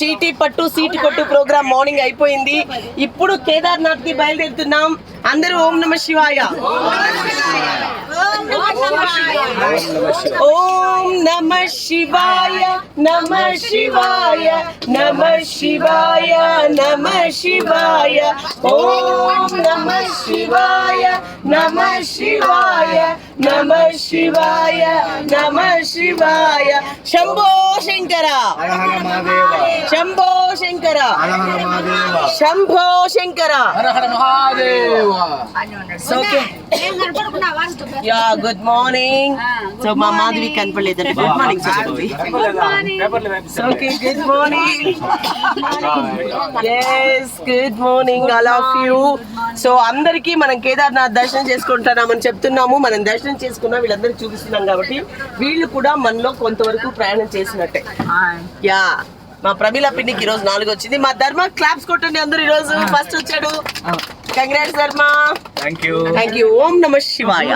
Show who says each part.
Speaker 1: చీటీ పట్టు సీటు కొట్టు ప్రోగ్రామ్ మార్నింగ్ అయిపోయింది. ఇప్పుడు కేదార్నాథ్కి బయలుదేరుతున్నాం. అందరూ ఓం నమ శివాయ. ఓం నమ శివాయ నమ శివాయ నమ శివాయ నమ శివాయ. ఓం నమ శివాయ నమ శివాయ నమ శివాయ నమ శివాయ. Shambho Shankara. Shambho. Shankara.
Speaker 2: Hara Hara Mahadeva.
Speaker 1: Shambho Shankara. Okay yeah good morning so మా మాధవి కనపడలేదు good morning okay good morning yes good morning all of you so అందరికీ మనం కేదార్నాథ్ దర్శనం చేసుకుంటున్నామని చెప్తున్నాము. మనం దర్శనం చేసుకున్నాం వీళ్ళందరికీ చూపిస్తున్నాం కాబట్టి వీళ్ళు కూడా మనలో కొంతవరకు ప్రయాణం చేసినట్టే. యా మా ప్రమీల పిన్నికి ఈ రోజు నాలుగు వచ్చింది. మా ధర్మ క్లాప్స్ కొట్టండి అందరూ ఈ రోజు ఫస్ట్ వచ్చాడు. Congrats Dharma.
Speaker 2: Thank you
Speaker 1: thank you ఓం నమ శివాయ.